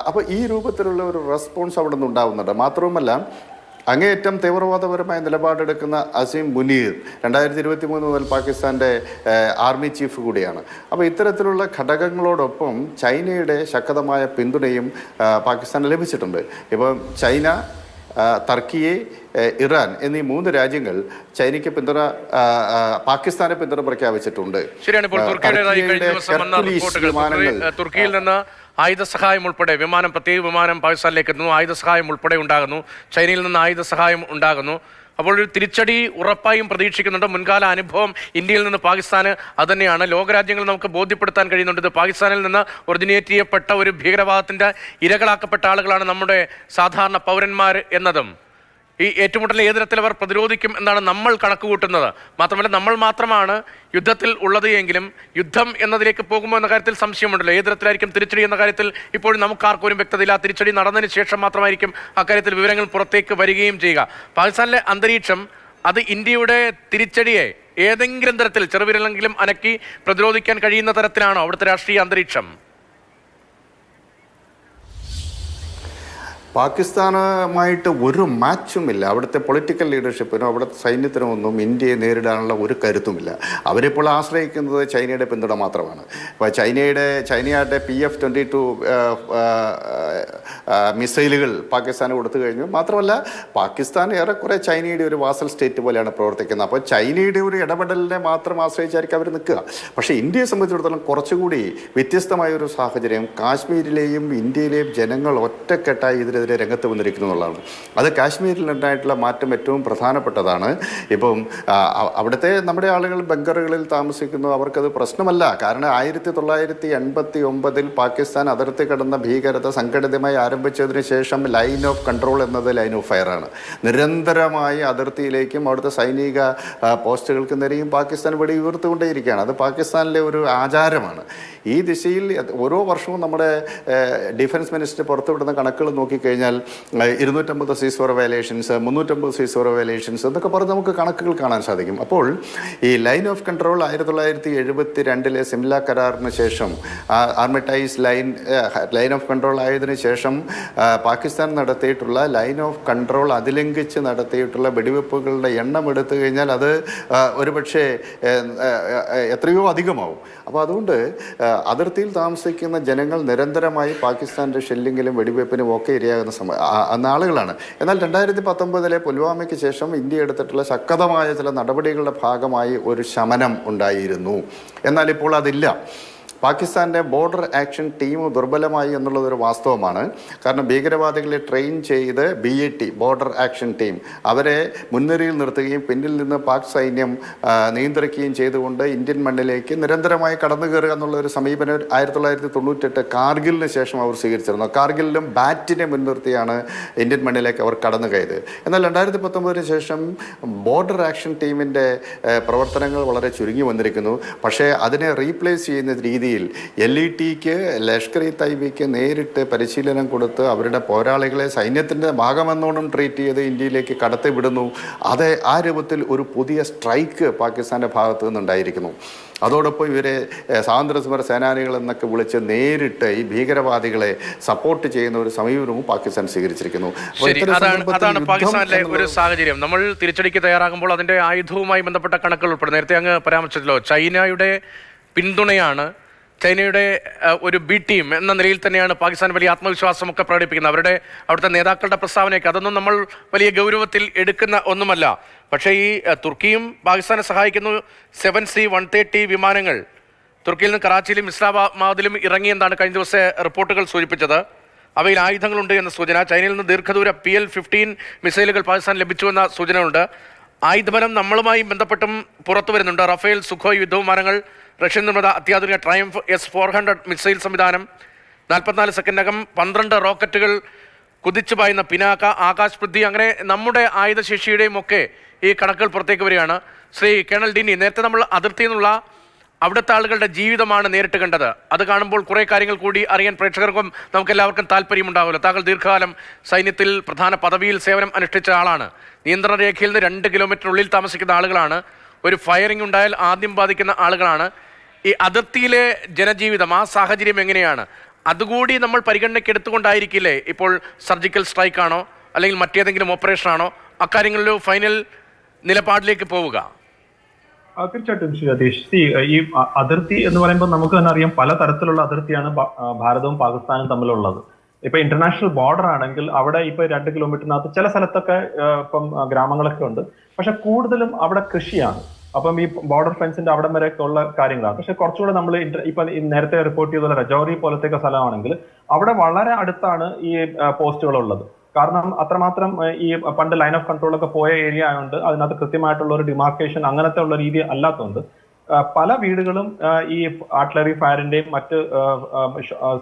അപ്പോൾ ഈ രൂപത്തിലുള്ള ഒരു റെസ്പോൺസ് അവിടെ നിന്ന് ഉണ്ടാവുന്നുണ്ട്. മാത്രവുമല്ല അങ്ങേയറ്റം തീവ്രവാദപരമായ നിലപാടെടുക്കുന്ന അസീം മുനീർ രണ്ടായിരത്തി ഇരുപത്തി മൂന്ന് മുതൽ പാകിസ്ഥാന്റെ ആർമി ചീഫ് കൂടിയാണ്. അപ്പോൾ ഇത്തരത്തിലുള്ള ഘടകങ്ങളോടൊപ്പം ചൈനയുടെ ശക്തമായ പിന്തുണയും പാകിസ്ഥാന് ലഭിച്ചിട്ടുണ്ട്. ഇപ്പം ചൈന തർക്കിയെ ടർക്കിയെ ഇറാൻ എന്നീ മൂന്ന് രാജ്യങ്ങൾ ചൈനയ്ക്ക് പിന്തുണ ആ, പിന്തുണ പ്രഖ്യാപിച്ചിട്ടുണ്ട്. ശരിയാണ് ഇപ്പോൾ തുർക്കിയുടെ വിമാനങ്ങൾ. തുർക്കിയിൽ നിന്ന് ആയുധ സഹായം ഉൾപ്പെടെ വിമാനം പ്രത്യേക വിമാനം പാകിസ്ഥാനിലേക്ക് എത്തുന്നു. ആയുധ സഹായം ഉൾപ്പെടെ ഉണ്ടാകുന്നു. ചൈനയിൽ നിന്ന് ആയുധ സഹായം ഉണ്ടാകുന്നു. അപ്പോൾ ഒരു തിരിച്ചടി ഉറപ്പായും പ്രതീക്ഷിക്കുന്നുണ്ട്. മുൻകാല അനുഭവം ഇന്ത്യയിൽ നിന്ന് പാകിസ്ഥാന് അതുതന്നെയാണ്. ലോകരാജ്യങ്ങൾ നമുക്ക് ബോധ്യപ്പെടുത്താൻ കഴിയുന്നുണ്ട്. ഇത് പാകിസ്ഥാനിൽ നിന്ന് ഒറിജിനേറ്റ് ചെയ്യപ്പെട്ട ഒരു ഭീകരവാദത്തിന്റെ ഇരകളാക്കപ്പെട്ട ആളുകളാണ് നമ്മുടെ സാധാരണ പൗരന്മാർ എന്നതും. ഈ ഏറ്റുമുട്ടൽ ഏത് തരത്തിൽ അവർ പ്രതിരോധിക്കും എന്നാണ് നമ്മൾ കണക്ക് കൂട്ടുന്നത് മാത്രമല്ല നമ്മൾ മാത്രമാണ് യുദ്ധത്തിൽ ഉള്ളത് എങ്കിലും യുദ്ധം എന്നതിലേക്ക് പോകുമോ എന്ന കാര്യത്തിൽ സംശയമുണ്ടല്ലോ. ഏത് തരത്തിലായിരിക്കും തിരിച്ചടി എന്ന കാര്യത്തിൽ ഇപ്പോഴും നമുക്ക് ആർക്കൊരു വ്യക്തതയില്ല. തിരിച്ചടി നടന്നതിന് ശേഷം മാത്രമായിരിക്കും അക്കാര്യത്തിൽ വിവരങ്ങൾ പുറത്തേക്ക് വരികയും ചെയ്യുക. പാകിസ്ഥാനിലെ അന്തരീക്ഷം അത് ഇന്ത്യയുടെ തിരിച്ചടിയെ ഏതെങ്കിലും തരത്തിൽ ചെറുവിരലെങ്കിലും അനക്കി പ്രതിരോധിക്കാൻ കഴിയുന്ന തരത്തിലാണോ അവിടുത്തെ രാഷ്ട്രീയ അന്തരീക്ഷം? പാകിസ്ഥാനുമായിട്ട് ഒരു മാച്ചുമില്ല. അവിടുത്തെ പൊളിറ്റിക്കൽ ലീഡർഷിപ്പിനോ അവിടുത്തെ സൈന്യത്തിനോ ഒന്നും ഇന്ത്യയെ നേരിടാനുള്ള ഒരു കരുത്തുമില്ല. അവരിപ്പോൾ ആശ്രയിക്കുന്നത് ചൈനയുടെ പിന്തുണ മാത്രമാണ്. അപ്പോൾ ചൈനയുടെ ചൈനയുടെ പി എഫ് ട്വന്റി ടു മിസൈലുകൾ പാകിസ്ഥാന് കൊടുത്തു കഴിഞ്ഞു. മാത്രമല്ല പാകിസ്ഥാൻ ഏറെക്കുറെ ചൈനയുടെ ഒരു വാസൽ സ്റ്റേറ്റ് പോലെയാണ് പ്രവർത്തിക്കുന്നത്. അപ്പോൾ ചൈനയുടെ ഒരു ഇടപെടലിനെ മാത്രം ആശ്രയിച്ചായിരിക്കും അവർ നിൽക്കുക. പക്ഷേ ഇന്ത്യയെ സംബന്ധിച്ചിടത്തോളം കുറച്ചുകൂടി വ്യത്യസ്തമായ ഒരു സാഹചര്യം. കാശ്മീരിലെയും ഇന്ത്യയിലെയും ജനങ്ങൾ ഒറ്റക്കെട്ടായി ഇതിനെതിരെ രംഗത്ത് വന്നിരിക്കുന്നു എന്നുള്ളതാണ്. അത് കാശ്മീരിൽ ഉണ്ടായിട്ടുള്ള മാറ്റം ഏറ്റവും പ്രധാനപ്പെട്ടതാണ്. ഇപ്പം അവിടുത്തെ നമ്മുടെ ആളുകൾ ബങ്കറുകളിൽ താമസിക്കുന്നു അവർക്കത് പ്രശ്നമല്ല. കാരണം ആയിരത്തി തൊള്ളായിരത്തി എൺപത്തി ഒമ്പതിൽ പാകിസ്ഥാൻ അതിർത്തി കടന്ന ഭീകരത സംഘടിതമായി ആരംഭിച്ചതിന് ശേഷം ലൈൻ ഓഫ് കൺട്രോൾ എന്നത് ലൈൻ ഓഫ് ഫയർ ആണ്. നിരന്തരമായി അതിർത്തിയിലേക്കും അവിടുത്തെ സൈനിക പോസ്റ്റുകൾക്ക് നേരെയും പാകിസ്ഥാൻ വെടി ഉയർത്തുകൊണ്ടേയിരിക്കുകയാണ് അത് പാകിസ്ഥാനിലെ ഒരു ആചാരമാണ്. ഈ ദിശയിൽ ഓരോ വർഷവും നമ്മുടെ ഡിഫൻസ് മിനിസ്റ്റർ പുറത്തുവിടുന്ന കണക്കുകൾ നോക്കിക്കഴിഞ്ഞാൽ ഇരുന്നൂറ്റമ്പത് സീസോർ വയലേഷൻസ് മുന്നൂറ്റമ്പത് സീസോർ വയലേഷൻസ് എന്നൊക്കെ പറഞ്ഞ് നമുക്ക് കണക്കുകൾ കാണാൻ സാധിക്കും. അപ്പോൾ ഈ ലൈൻ ഓഫ് കൺട്രോൾ ആയിരത്തി തൊള്ളായിരത്തി എഴുപത്തി രണ്ടിലെ സിംല കരാറിന് ശേഷം armistice line line of control ആയതിനു ശേഷം പാകിസ്ഥാൻ നടത്തിയിട്ടുള്ള ലൈൻ ഓഫ് കൺട്രോൾ അതിലംഘിച്ച് നടത്തിയിട്ടുള്ള വെടിവെപ്പുകളുടെ എണ്ണം എടുത്തു കഴിഞ്ഞാൽ അത് ഒരുപക്ഷേ എത്രയോ അധികമാവും. അപ്പോൾ അതുകൊണ്ട് അതിർത്തിയിൽ താമസിക്കുന്ന ജനങ്ങൾ നിരന്തരമായി പാകിസ്ഥാന്റെ ഷെല്ലിങ്ങിലും വെടിവയ്പ്പിനും ഒക്കെ ഇരയാകുന്ന സമയ ആളുകളാണ്. എന്നാൽ രണ്ടായിരത്തി പത്തൊമ്പതിലെ പുൽവാമയ്ക്ക് ശേഷം ഇന്ത്യ എടുത്തിട്ടുള്ള ശക്തമായ ചില നടപടികളുടെ ഭാഗമായി ഒരു ശമനം ഉണ്ടായിരുന്നു. എന്നാൽ ഇപ്പോൾ അതില്ല. പാകിസ്ഥാന്റെ ബോർഡർ ആക്ഷൻ ടീം ദുർബലമായി എന്നുള്ളതൊരു വാസ്തവമാണ്. കാരണം ഭീകരവാദികളെ ട്രെയിൻ ചെയ്ത് B A T border action team അവരെ മുൻനിരയിൽ നിർത്തുകയും പിന്നിൽ നിന്ന് പാക് സൈന്യം നിയന്ത്രിക്കുകയും ചെയ്തുകൊണ്ട് ഇന്ത്യൻ മണ്ണിലേക്ക് നിരന്തരമായി കടന്നു കയറുക എന്നുള്ള ഒരു സമീപനം ആയിരത്തി തൊള്ളായിരത്തി തൊണ്ണൂറ്റെട്ട് കാർഗിലിന് ശേഷം അവർ സ്വീകരിച്ചിരുന്നു. കാർഗിലിലും ബാറ്റിനെ മുൻനിർത്തിയാണ് ഇന്ത്യൻ മണ്ണിലേക്ക് അവർ കടന്നു കയറിയത്. എന്നാൽ രണ്ടായിരത്തി പത്തൊമ്പതിന് ശേഷം ബോർഡർ ആക്ഷൻ ടീമിന്റെ പ്രവർത്തനങ്ങൾ വളരെ ചുരുങ്ങി വന്നിരിക്കുന്നു. പക്ഷേ അതിനെ റീപ്ലേസ് ചെയ്യുന്ന രീതിയിൽ എൽ ഇ ടിക്ക് ലഷ്കർ ഇ തൈബയ്ക്ക് നേരിട്ട് പരിശീലനം കൊടുത്ത് അവരുടെ പോരാളികളെ സൈന്യത്തിന്റെ ഭാഗമെന്നോണം ട്രീറ്റ് ചെയ്ത് ഇന്ത്യയിലേക്ക് കടത്തിവിടുന്നു. അത് ആ രൂപത്തിൽ ഒരു പുതിയ സ്ട്രൈക്ക് പാകിസ്ഥാന്റെ ഭാഗത്തു നിന്നുണ്ടായിരിക്കുന്നു. അതോടൊപ്പം ഇവരെ സ്വാതന്ത്ര്യസമര സേനാനികൾ എന്നൊക്കെ വിളിച്ച് നേരിട്ട് ഈ ഭീകരവാദികളെ സപ്പോർട്ട് ചെയ്യുന്ന ഒരു സമീപനവും പാകിസ്ഥാൻ സ്വീകരിച്ചിരിക്കുന്നു. അതാണ് പാകിസ്ഥാനിലെ ഒരു സാഹചര്യം. നമ്മൾ തിരിച്ചടിക്ക് തയ്യാറാകുമ്പോൾ അതിന്റെ ആയുധവുമായി ബന്ധപ്പെട്ട കണക്കുകൾ ഉൾപ്പെടെ നേരത്തെ അങ്ങ് പരാമർശിച്ചല്ലോ ചൈനയുടെ പിന്തുണയാണ് ചൈനയുടെ ഒരു ബി ടീം എന്ന നിലയിൽ തന്നെയാണ് പാകിസ്ഥാൻ വലിയ ആത്മവിശ്വാസമൊക്കെ പ്രകടിപ്പിക്കുന്നത്. അവരുടെ അവിടുത്തെ നേതാക്കളുടെ പ്രസ്താവനയൊക്കെ അതൊന്നും നമ്മൾ വലിയ ഗൗരവത്തിൽ എടുക്കുന്ന ഒന്നുമല്ല. പക്ഷേ ഈ തുർക്കിയും പാകിസ്ഥാനെ സഹായിക്കുന്നു സെവൻ സി വൺ തേർട്ടി വിമാനങ്ങൾ. തുർക്കിയിൽ നിന്ന് കറാച്ചിയിലും ഇസ്ലാമാബാദിലും ഇറങ്ങിയെന്നാണ് കഴിഞ്ഞ ദിവസത്തെ റിപ്പോർട്ടുകൾ സൂചിപ്പിച്ചത്. അവയിൽ ആയുധങ്ങളുണ്ട് എന്ന സൂചന ചൈനയിൽ നിന്ന് ദീർഘദൂര പി എൽ ഫിഫ്റ്റീൻ മിസൈലുകൾ പാകിസ്ഥാൻ ലഭിച്ചുവെന്ന സൂചനയുണ്ട്. ആയുധബലം നമ്മളുമായി ബന്ധപ്പെട്ടും പുറത്തു വരുന്നുണ്ട്. റഫേൽ സുഖോയ് യുദ്ധവിമാനങ്ങൾ റഷ്യൻ നിർമ്മിത അത്യാധുനിക Triumf S four hundred missile സംവിധാനം. നാൽപ്പത്തിനാല് സെക്കൻഡിനകം പന്ത്രണ്ട് റോക്കറ്റുകൾ കുതിച്ചു പായുന്ന പിനാക്ക ആകാശ് പൃഥ്വി അങ്ങനെ നമ്മുടെ ആയുധശേഷിയുടെയും ഒക്കെ ഈ കണക്കുകൾ പുറത്തേക്ക് വരികയാണ്. ശ്രീ കേണൽ ഡിനി നേരത്തെ നമ്മൾ അതിർത്തിയിൽ നിന്നുള്ള അവിടുത്തെ ആളുകളുടെ ജീവിതമാണ് നേരിട്ട് കണ്ടത്. അത് കാണുമ്പോൾ കുറേ കാര്യങ്ങൾ കൂടി അറിയാൻ പ്രേക്ഷകർക്കും നമുക്ക് എല്ലാവർക്കും താല്പര്യമുണ്ടാവുമല്ലോ. താങ്കൾ ദീർഘകാലം സൈന്യത്തിൽ പ്രധാന പദവിയിൽ സേവനം അനുഷ്ഠിച്ച ആളാണ്. നിയന്ത്രണ രേഖയിൽ നിന്ന് രണ്ട് കിലോമീറ്ററിനുള്ളിൽ താമസിക്കുന്ന ആളുകളാണ്. ഒരു ഫയറിംഗ് ഉണ്ടായാൽ ആദ്യം ബാധിക്കുന്ന ആളുകളാണ്. ഈ അതിർത്തിയിലെ ജനജീവിതം ആ സാഹചര്യം എങ്ങനെയാണ്? അതുകൂടി നമ്മൾ പരിഗണനയ്ക്ക് എടുത്തുകൊണ്ടായിരിക്കില്ലേ ഇപ്പോൾ സർജിക്കൽ സ്ട്രൈക്കാണോ അല്ലെങ്കിൽ മറ്റേതെങ്കിലും ഓപ്പറേഷൻ ആണോ അക്കാര്യങ്ങളിലോ ഫൈനൽ നിലപാടിലേക്ക് പോവുക? തീർച്ചയായിട്ടും ശ്രീ അതീഷ് ഈ അതിർത്തി എന്ന് പറയുമ്പോൾ നമുക്ക് തന്നെ അറിയാം പല തരത്തിലുള്ള അതിർത്തിയാണ് ഭാരതവും പാകിസ്ഥാനും തമ്മിലുള്ളത്. ഇപ്പൊ ഇന്റർനാഷണൽ ബോർഡർ ആണെങ്കിൽ അവിടെ ഇപ്പൊ രണ്ട് കിലോമീറ്ററിനകത്ത് ചില സ്ഥലത്തൊക്കെ ഇപ്പം ഗ്രാമങ്ങളൊക്കെ ഉണ്ട്. പക്ഷെ കൂടുതലും അവിടെ കൃഷിയാണ്. അപ്പം ഈ ബോർഡർ ഫെൻസിന്റെ അവിടം വരെയൊക്കെ ഉള്ള കാര്യങ്ങളാണ്. പക്ഷെ കുറച്ചുകൂടെ നമ്മൾ ഇപ്പൊ നേരത്തെ റിപ്പോർട്ട് ചെയ്ത രജൌരി പോലത്തെ സ്ഥലമാണെങ്കിൽ അവിടെ വളരെ അടുത്താണ് ഈ പോസ്റ്റുകൾ ഉള്ളത് കാരണം അത്രമാത്രം ഈ പണ്ട് ലൈൻ ഓഫ് കൺട്രോൾ ഒക്കെ പോയ ഏരിയ ആയതുകൊണ്ട് അതിനകത്ത് കൃത്യമായിട്ടുള്ള ഒരു ഡിമാർക്കേഷൻ അങ്ങനത്തെ ഉള്ള രീതി അല്ലാത്തതുകൊണ്ട് പല വീടുകളും ഈ ആർട്ടിലറി ഫയറിന്റെയും മറ്റ്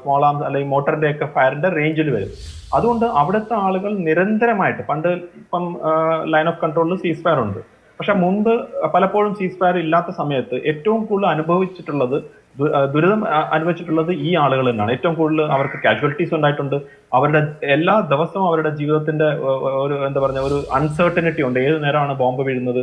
സ്മോൾ ആംസ് അല്ലെങ്കിൽ മോട്ടറിന്റെ ഒക്കെ ഫയറിന്റെ റേഞ്ചിൽ വരും. അതുകൊണ്ട് അവിടുത്തെ ആളുകൾ നിരന്തരമായിട്ട് പണ്ട് ഇപ്പം ലൈൻ ഓഫ് കൺട്രോളിൽ സീസ് ഫയർ ഉണ്ട്. പക്ഷെ മുൻപ് പലപ്പോഴും സീസ് ഫയർ ഇല്ലാത്ത സമയത്ത് ഏറ്റവും കൂടുതൽ അനുഭവിച്ചിട്ടുള്ളത് ദുരിതം അനുഭവിച്ചിട്ടുള്ളത് ഈ ആളുകൾ തന്നെയാണ്. ഏറ്റവും കൂടുതൽ അവർക്ക് കാഷ്വാലിറ്റീസ് ഉണ്ടായിട്ടുണ്ട്. അവരുടെ എല്ലാ ദിവസവും അവരുടെ ജീവിതത്തിന്റെ ഒരു എന്താ പറഞ്ഞ ഒരു അൺസർട്ടനിറ്റി ഉണ്ട്. ഏത് നേരമാണ് ബോംബ് വീഴുന്നത്?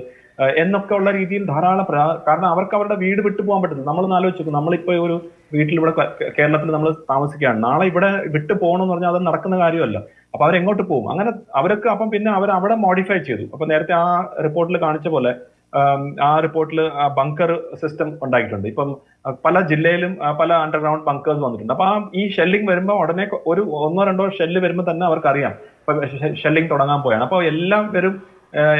എന്നൊക്കെ ഉള്ള രീതിയിൽ ധാരാളം കാരണം അവർക്ക് അവരുടെ വീട് വിട്ടു പോകാൻ പറ്റില്ല നമ്മൾ ആലോചിച്ച് നമ്മളിപ്പോ ഒരു വീട്ടിൽ ഇവിടെ കേരളത്തിൽ നമ്മൾ താമസിക്കുകയാണ്. നാളെ ഇവിടെ വിട്ടു പോകണമെന്ന് പറഞ്ഞാൽ അത് നടക്കുന്ന കാര്യമല്ല. അപ്പൊ അവരെങ്ങോട്ട് പോകും? അങ്ങനെ അവരൊക്കെ അപ്പം പിന്നെ അവർ അവിടെ മോഡിഫൈ ചെയ്തു. അപ്പൊ നേരത്തെ ആ റിപ്പോർട്ടിൽ കാണിച്ച പോലെ ആ റിപ്പോർട്ടിൽ ആ ബങ്കർ സിസ്റ്റം ഉണ്ടാക്കിയിട്ടുണ്ട് ഇപ്പം പല ജില്ലയിലും പല അണ്ടർഗ്രൗണ്ട് ബങ്കേഴ്സ് വന്നിട്ടുണ്ട്. അപ്പൊ ആ ഈ ഷെല്ലിംഗ് വരുമ്പോൾ ഉടനെ ഒരു ഒന്നോ രണ്ടോ ഷെല്ല് വരുമ്പോൾ തന്നെ അവർക്കറിയാം. ഇപ്പൊ ഷെല്ലിംഗ് തുടങ്ങാൻ പോയാണ്. അപ്പോൾ എല്ലാം വരും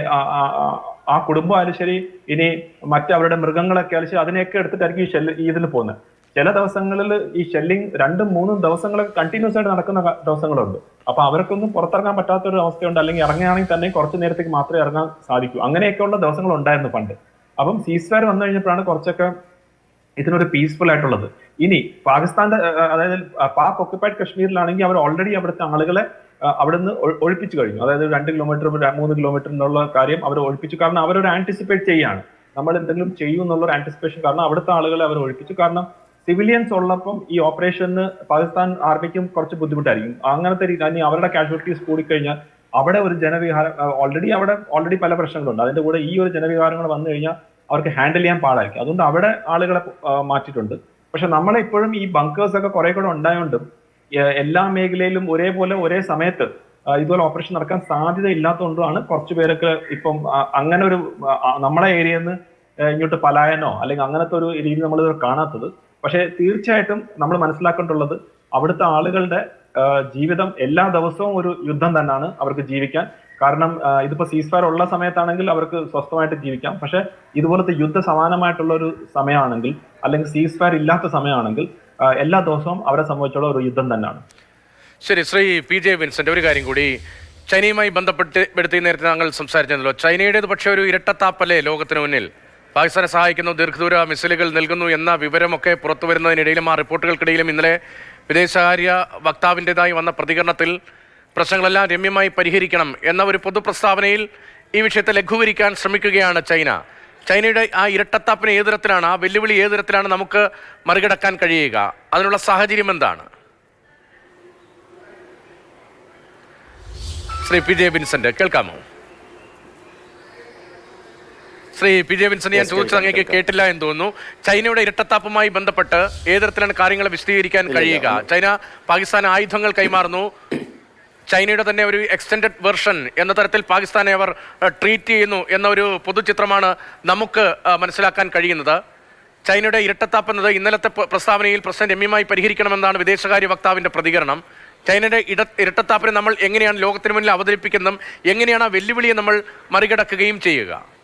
ആ- ആ- ആ- ആ കുടുംബം ആയാലും ശരി ഇനി മറ്റവരുടെ മൃഗങ്ങളൊക്കെ ആയാലും ശരി അതിനെയൊക്കെ എടുത്തിട്ടായിരിക്കും ഈ ഷെല്ല് ഇതിൽ പോകുന്നത് ചില ദിവസങ്ങളിൽ ഈ ഷെല്ലിംഗ് രണ്ടും മൂന്നും ദിവസങ്ങളൊക്കെ കണ്ടിന്യൂസ് ആയിട്ട് നടക്കുന്ന ദിവസങ്ങളുണ്ട്. അപ്പൊ അവർക്കൊന്നും പുറത്തിറങ്ങാൻ പറ്റാത്തൊരു അവസ്ഥയുണ്ട്. അല്ലെങ്കിൽ ഇറങ്ങുകയാണെങ്കിൽ തന്നെ കുറച്ച് നേരത്തേക്ക് മാത്രമേ ഇറങ്ങാൻ സാധിക്കൂ. അങ്ങനെയൊക്കെയുള്ള ദിവസങ്ങൾ ഉണ്ടായിരുന്നു പണ്ട്. അപ്പം സീസ്ഫയർ വന്നു കഴിഞ്ഞപ്പോഴാണ് കുറച്ചൊക്കെ ഇതിനൊരു പീസ്ഫുൾ ആയിട്ടുള്ളത്. ഇനി പാകിസ്ഥാന്റെ അതായത് പാക് ഒക്കുപൈഡ് കശ്മീരിലാണെങ്കിൽ അവർ ഓൾറെഡി അവിടുത്തെ ആളുകളെ അവിടുന്ന് ഒഴിപ്പിച്ചു കഴിഞ്ഞു. അതായത് രണ്ട് കിലോമീറ്റർ മൂന്ന് കിലോമീറ്റർ എന്നുള്ള കാര്യം അവർ ഒഴിപ്പിച്ചു. കാരണം അവരൊരു ആന്റിസിപ്പേറ്റ് ചെയ്യാണ്. നമ്മൾ എന്തെങ്കിലും ചെയ്യും എന്നുള്ള ഒരു ആന്റിസിപ്പേഷൻ കാരണം അവിടുത്തെ ആളുകളെ അവർ ഒഴിപ്പിച്ചു. കാരണം സിവിലിയൻസ് ഉള്ളപ്പം ഈ ഓപ്പറേഷന് പാകിസ്ഥാൻ ആർമിക്കും കുറച്ച് ബുദ്ധിമുട്ടായിരിക്കും. അങ്ങനത്തെ രീതി അവരുടെ കാഷ്വാലിറ്റീസ് കൂടിക്കഴിഞ്ഞാൽ അവിടെ ഒരു ജനവിഹാരം ഓൾറെഡി അവിടെ ഓൾറെഡി പല പ്രശ്നങ്ങളുണ്ട്. അതിന്റെ കൂടെ ഈ ഒരു ജനവിഹാരങ്ങൾ വന്നു കഴിഞ്ഞാൽ അവർക്ക് ഹാൻഡിൽ ചെയ്യാൻ പാടായിരിക്കും. അതുകൊണ്ട് അവിടെ ആളുകളെ മാറ്റിയിട്ടുണ്ട്. പക്ഷെ നമ്മളെ ഇപ്പോഴും ഈ ബങ്കേഴ്സ് ഒക്കെ കുറെ കൂടെ ഉണ്ടായതുകൊണ്ടും എല്ലാ മേഖലയിലും ഒരേപോലെ ഒരേ സമയത്ത് ഇതുപോലെ ഓപ്പറേഷൻ നടക്കാൻ സാധ്യത ഇല്ലാത്തതുകൊണ്ടാണ് കുറച്ച് പേരൊക്കെ ഇപ്പം അങ്ങനെ ഒരു നമ്മളെ ഏരിയയിൽ നിന്ന് ഇങ്ങോട്ട് പലായനോ അല്ലെങ്കിൽ അങ്ങനത്തെ ഒരു രീതി നമ്മൾ കാണാത്തത്. പക്ഷെ തീർച്ചയായിട്ടും നമ്മൾ മനസ്സിലാക്കേണ്ടുള്ളത് അവിടുത്തെ ആളുകളുടെ ജീവിതം എല്ലാ ദിവസവും ഒരു യുദ്ധം തന്നെയാണ് അവർക്ക് ജീവിക്കാൻ. കാരണം ഇതിപ്പോ സീസ്ഫയർ ഉള്ള സമയത്താണെങ്കിൽ അവർക്ക് സ്വസ്ഥമായിട്ട് ജീവിക്കാം. പക്ഷെ ഇതുപോലത്തെ യുദ്ധ സമാനമായിട്ടുള്ള ഒരു സമയമാണെങ്കിൽ അല്ലെങ്കിൽ സീസ്ഫയർ ഇല്ലാത്ത സമയമാണെങ്കിൽ എല്ലാ ദിവസവും അവരെ സംബന്ധിച്ചുള്ള ഒരു യുദ്ധം തന്നെയാണ്. ശരി ശ്രീ പി ജെ വിൻസെന്റ് ഒരു കാര്യം കൂടി. ചൈനയുമായി ബന്ധപ്പെട്ട് എടുത്തി നേരത്തെ താങ്കൾ സംസാരിച്ചല്ലോ. ചൈനയുടേത് പക്ഷേ ഒരു ഇരട്ടത്താപ്പല്ലേ ലോകത്തിന് മുന്നിൽ? പാകിസ്ഥാനെ സഹായിക്കുന്നു ദീർഘദൂര മിസൈലുകൾ നൽകുന്നു എന്ന വിവരമൊക്കെ പുറത്തു വരുന്നതിനിടയിലും ആ റിപ്പോർട്ടുകൾക്കിടയിലും ഇന്നലെ വിദേശകാര്യ വക്താവിന്റെതായി വന്ന പ്രതികരണത്തിൽ പ്രശ്നങ്ങളെല്ലാം രമ്യമായി പരിഹരിക്കണം എന്ന ഒരു പൊതു പ്രസ്താവനയിൽ ഈ വിഷയത്തെ ലഘൂകരിക്കാൻ ശ്രമിക്കുകയാണ് ചൈന. ചൈനയുടെ ആ ഇരട്ടത്താപ്പിന് ഏതുരത്തിലാണ് ആ വെല്ലുവിളി ഏതുരത്തിലാണ് നമുക്ക് മറികടക്കാൻ കഴിയുക? അതിനുള്ള സാഹചര്യം എന്താണ്? ശ്രീ പി ജെ വിൻസെന്റ് കേൾക്കാമോ? ശ്രീ പി ജെ വിൻസൺ ഞാൻ ചോദിച്ചത് അങ്ങേക്ക് കേട്ടില്ല എന്ന് തോന്നുന്നു. ചൈനയുടെ ഇരട്ടത്താപ്പുമായി ബന്ധപ്പെട്ട് ഏത് തരത്തിലാണ് കാര്യങ്ങൾ വിശദീകരിക്കാൻ കഴിയുക? ചൈന പാകിസ്ഥാൻ ആയുധങ്ങൾ കൈമാറുന്നു. ചൈനയുടെ തന്നെ ഒരു എക്സ്റ്റെൻഡഡ് വെർഷൻ എന്ന തരത്തിൽ പാകിസ്ഥാനെ അവർ ട്രീറ്റ് ചെയ്യുന്നു എന്ന ഒരു പൊതുചിത്രമാണ് നമുക്ക് മനസ്സിലാക്കാൻ കഴിയുന്നത്. ചൈനയുടെ ഇരട്ടത്താപ്പ് എന്നത് ഇന്നലത്തെ പ്ര- പ്രസ്താവനയിൽ പ്രശ്നം രമ്യമായി പരിഹരിക്കണമെന്നാണ് വിദേശകാര്യ വക്താവിന്റെ പ്രതികരണം. ചൈനയുടെ ഇട ഇരട്ടത്താപ്പിനെ നമ്മൾ എങ്ങനെയാണ് ലോകത്തിന് മുന്നിൽ അവതരിപ്പിക്കുന്നതും എങ്ങനെയാണ് ആ വെല്ലുവിളിയെ നമ്മൾ മറികടക്കുകയും ചെയ്യുക?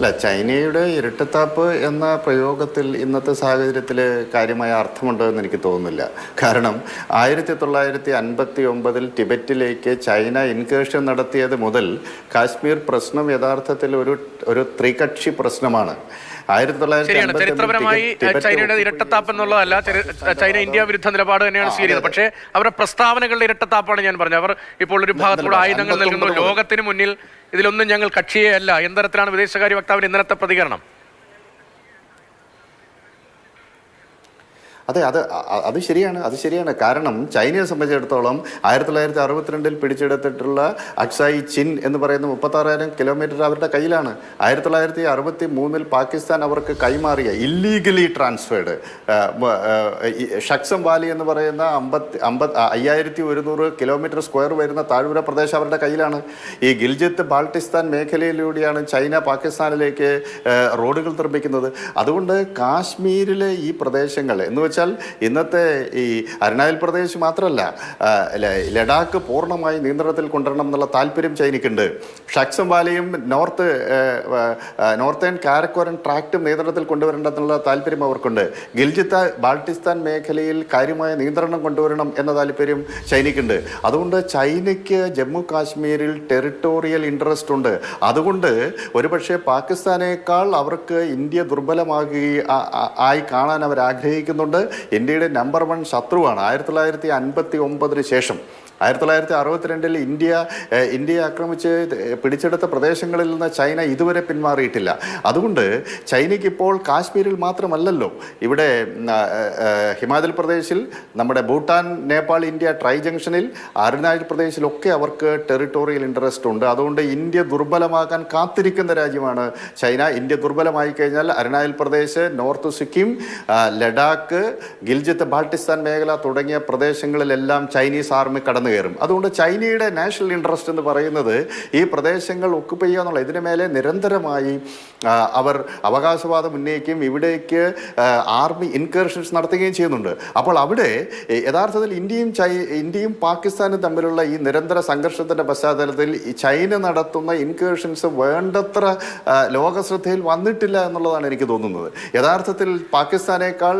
അല്ല ചൈനയുടെ ഇരട്ടത്താപ്പ് എന്ന പ്രയോഗത്തിൽ ഇന്നത്തെ സാഹചര്യത്തിൽ കാര്യമായ അർത്ഥമുണ്ടോ എന്ന് എനിക്ക് തോന്നുന്നില്ല. കാരണം ആയിരത്തി തൊള്ളായിരത്തി അൻപത്തി ഒമ്പതിൽ ടിബറ്റിലേക്ക് ചൈന ഇൻകേഷൻ നടത്തിയത് മുതൽ കാശ്മീർ പ്രശ്നം യഥാർത്ഥത്തിൽ ഒരു ഒരു ത്രികക്ഷി പ്രശ്നമാണ്. ആയിരത്തി തൊള്ളായിരത്തി ചരിത്രപരമായി ചൈനയുടെ ഇരട്ടത്താപ്പ് എന്നുള്ളതല്ല ചൈന ഇന്ത്യ വിരുദ്ധ നിലപാട് തന്നെയാണ് സ്വീകരിച്ചത് പക്ഷേ അവരുടെ പ്രസ്താവനകളുടെ ഇരട്ടത്താപ്പാണ് ഞാൻ പറഞ്ഞത്. അവർ ഇപ്പോൾ ഒരു ഭാഗത്തുള്ള ആയുധങ്ങൾ നൽകുന്നു. ലോകത്തിന് മുന്നിൽ ഇതിലൊന്നും ഞങ്ങൾ കക്ഷിയെ അല്ല. എന്തരത്തിലാണ് വിദേശകാര്യ വക്താവിന് ഇന്നലത്തെ പ്രതികരണം? അതെ അത് അത് ശരിയാണ് അത് ശരിയാണ്. കാരണം ചൈനയെ സംബന്ധിച്ചിടത്തോളം ആയിരത്തി തൊള്ളായിരത്തി അറുപത്തിരണ്ടിൽ പിടിച്ചെടുത്തിട്ടുള്ള അക്സായി ചിൻ എന്ന് പറയുന്ന മുപ്പത്താറായിരം കിലോമീറ്റർ അവരുടെ കയ്യിലാണ്. ആയിരത്തി തൊള്ളായിരത്തി അറുപത്തി മൂന്നിൽ പാകിസ്ഥാൻ അവർക്ക് കൈമാറിയ ഇല്ലീഗലി ട്രാൻസ്ഫേർഡ് ഷക്സം വാലി എന്ന് പറയുന്ന അമ്പത്തി അമ്പത് അയ്യായിരത്തി ഒരുന്നൂറ് കിലോമീറ്റർ സ്ക്വയർ വരുന്ന താഴ്വര പ്രദേശം അവരുടെ കയ്യിലാണ്. ഈ ഗിൽജിത്ത് ബാൾട്ടിസ്ഥാൻ മേഖലയിലൂടെയാണ് ചൈന പാകിസ്ഥാനിലേക്ക് റോഡുകൾ നിർമ്മിക്കുന്നത്. അതുകൊണ്ട് കാശ്മീരിലെ ഈ പ്രദേശങ്ങൾ എന്ന് വെച്ചാൽ ഇന്നത്തെ ഈ അരുണാചൽ പ്രദേശ് മാത്രമല്ല ലഡാക്ക് പൂർണമായി നിയന്ത്രണത്തിൽ കൊണ്ടുവരണം എന്നുള്ള താല്പര്യം ചൈനയ്ക്കുണ്ട്. ഷക്സം വാലിയും നോർത്ത് നോർത്തേൺ കാരക്കോരൻ ട്രാക്റ്റും നിയന്ത്രണത്തിൽ കൊണ്ടുവരേണ്ടതെന്നുള്ള താല്പര്യം അവർക്കുണ്ട്. ഗിൽജിത്ത ബാൾട്ടിസ്ഥാൻ മേഖലയിൽ കാര്യമായ നിയന്ത്രണം കൊണ്ടുവരണം എന്ന താല്പര്യം ചൈനയ്ക്കുണ്ട്. അതുകൊണ്ട് ചൈനയ്ക്ക് ജമ്മു കാശ്മീരിൽ ടെറിട്ടോറിയൽ ഇൻട്രസ്റ്റ് ഉണ്ട്. അതുകൊണ്ട് ഒരുപക്ഷെ പാകിസ്ഥാനേക്കാൾ അവർക്ക് ഇന്ത്യ ദുർബലമാകുകയും ആയി കാണാൻ അവർ ആഗ്രഹിക്കുന്നുണ്ട്. ഇന്ത്യയുടെ നമ്പർ വൺ ശത്രുവാണ്. ആയിരത്തി തൊള്ളായിരത്തി അൻപത്തി ഒമ്പതിന് ശേഷം ആയിരത്തി തൊള്ളായിരത്തി അറുപത്തിരണ്ടിൽ ഇന്ത്യ ഇന്ത്യ ആക്രമിച്ച് പിടിച്ചെടുത്ത പ്രദേശങ്ങളിൽ നിന്ന് ചൈന ഇതുവരെ പിന്മാറിയിട്ടില്ല. അതുകൊണ്ട് ചൈനയ്ക്ക് ഇപ്പോൾ കാശ്മീരിൽ മാത്രമല്ലല്ലോ ഇവിടെ ഹിമാചൽ പ്രദേശിൽ നമ്മുടെ ഭൂട്ടാൻ നേപ്പാൾ ഇന്ത്യ ട്രൈ ജംഗ്ഷനിൽ അരുണാചൽ പ്രദേശിലൊക്കെ അവർക്ക് ടെറിട്ടോറിയൽ ഇൻട്രസ്റ്റ് ഉണ്ട്. അതുകൊണ്ട് ഇന്ത്യ ദുർബലമാകാൻ കാത്തിരിക്കുന്ന രാജ്യമാണ് ചൈന. ഇന്ത്യ ദുർബലമായി കഴിഞ്ഞാൽ അരുണാചൽ പ്രദേശ് നോർത്ത് സിക്കിം ലഡാക്ക് ഗിൽജിത്ത് ബാൾട്ടിസ്ഥാൻ മേഖല തുടങ്ങിയ പ്രദേശങ്ങളിലെല്ലാം ചൈനീസ് ആർമി കടന്നു കയറും. അതുകൊണ്ട് ചൈനയുടെ നാഷണൽ ഇൻട്രസ്റ്റ് എന്ന് പറയുന്നത് ഈ പ്രദേശങ്ങൾ ഒക്കുപ്പ് ചെയ്യുക എന്നുള്ള ഇതിന് മേലെ നിരന്തരമായി അവർ അവകാശവാദം ഉന്നയിക്കുകയും ഇവിടേക്ക് ആർമി ഇൻകർഷൻസ് നടത്തുകയും ചെയ്യുന്നുണ്ട്. അപ്പോൾ അവിടെ യഥാർത്ഥത്തിൽ ഇന്ത്യയും ചൈ ഇന്ത്യയും പാകിസ്ഥാനും തമ്മിലുള്ള ഈ നിരന്തര സംഘർഷത്തിന്റെ പശ്ചാത്തലത്തിൽ ചൈന നടത്തുന്ന ഇൻകേർഷൻസ് വേണ്ടത്ര ലോകശ്രദ്ധയിൽ വന്നിട്ടില്ല എന്നുള്ളതാണ് എനിക്ക് തോന്നുന്നത്. യഥാർത്ഥത്തിൽ പാകിസ്ഥാനേക്കാൾ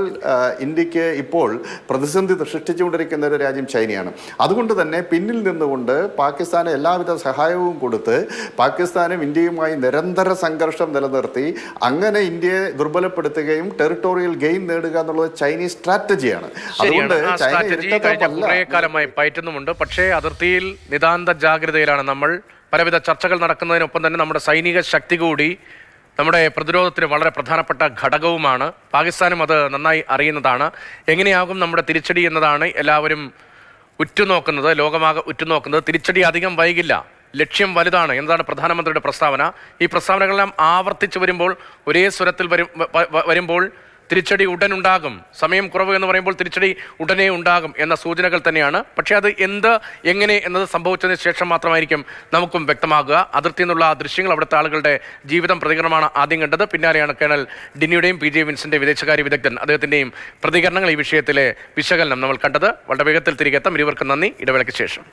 ഇന്ത്യയ്ക്ക് ഇപ്പോൾ പ്രതിസന്ധി സൃഷ്ടിച്ചുകൊണ്ടിരിക്കുന്ന ഒരു രാജ്യം ചൈനയാണ്. അതുകൊണ്ട് തന്നെ പിന്നിൽ നിന്നുകൊണ്ട് പാകിസ്ഥാന് എല്ലാവിധ സഹായവും കൊടുത്ത് പാകിസ്ഥാനും ഇന്ത്യയുമായി നിരന്തര സംഘർഷം നിലനിർത്തി. അങ്ങനെ ഇന്ത്യയെ ദുർബലപ്പെടുത്തുകയും ടെറിട്ടോറിയൽ ഗെയിൻ നേടുക എന്നുള്ളത് ചൈനീസ് സ്ട്രാറ്റജിയാണ് അതുകൊണ്ട് ചൈന. കാലമായി പയറ്റുന്നുമുണ്ട്. പക്ഷേ അതിർത്തിയിൽ നിതാന്ത ജാഗ്രതയിലാണ് നമ്മൾ. പലവിധ ചർച്ചകൾ നടക്കുന്നതിനൊപ്പം തന്നെ നമ്മുടെ സൈനിക ശക്തി കൂടി നമ്മുടെ പ്രതിരോധത്തിന് വളരെ പ്രധാനപ്പെട്ട ഘടകവുമാണ്. പാകിസ്ഥാനും അത് നന്നായി അറിയുന്നതാണ്. എങ്ങനെയാകും നമ്മുടെ തിരിച്ചടി എന്നതാണ് എല്ലാവരും ഉറ്റുനോക്കുന്നത് ലോകമാകെ ഉറ്റുനോക്കുന്നത് തിരിച്ചടി അധികം വൈകില്ല. ലക്ഷ്യം വലുതാണ്. എന്നതാണ് പ്രധാനമന്ത്രിയുടെ പ്രസ്താവന. ഈ പ്രസ്താവനകളെല്ലാം ആവർത്തിച്ചു വരുമ്പോൾ ഒരേ സ്വരത്തിൽ വരും വരുമ്പോൾ തിരിച്ചടി ഉടൻ ഉണ്ടാകും സമയം കുറവ് എന്ന് പറയുമ്പോൾ തിരിച്ചടി ഉടനെ ഉണ്ടാകും എന്ന സൂചനകൾ തന്നെയാണ്. പക്ഷേ അത് എന്ത് എങ്ങനെ എന്നത് സംഭവിച്ചതിന് ശേഷം മാത്രമായിരിക്കും നമുക്കും വ്യക്തമാകുക. അതിർത്തി നിന്നുള്ള ദൃശ്യങ്ങൾ അവിടുത്തെ ആളുകളുടെ ജീവിതം പ്രതികരണമാണ് ആദ്യം കണ്ടത്. പിന്നാലെയാണ് കേണൽ ഡിന്നിയുടെയും പി ജെ വിൻസിന്റെ വിദേശകാര്യ വിദഗ്ധൻ അദ്ദേഹത്തിന്റെയും പ്രതികരണങ്ങൾ ഈ വിഷയത്തിലെ വിശകലനം നമ്മൾ കണ്ടത്. വളരെ വേഗത്തിൽ തിരികെ എത്താം. ഇരുവർക്കും നന്ദി. ഇടവേളയ്ക്ക് ശേഷം.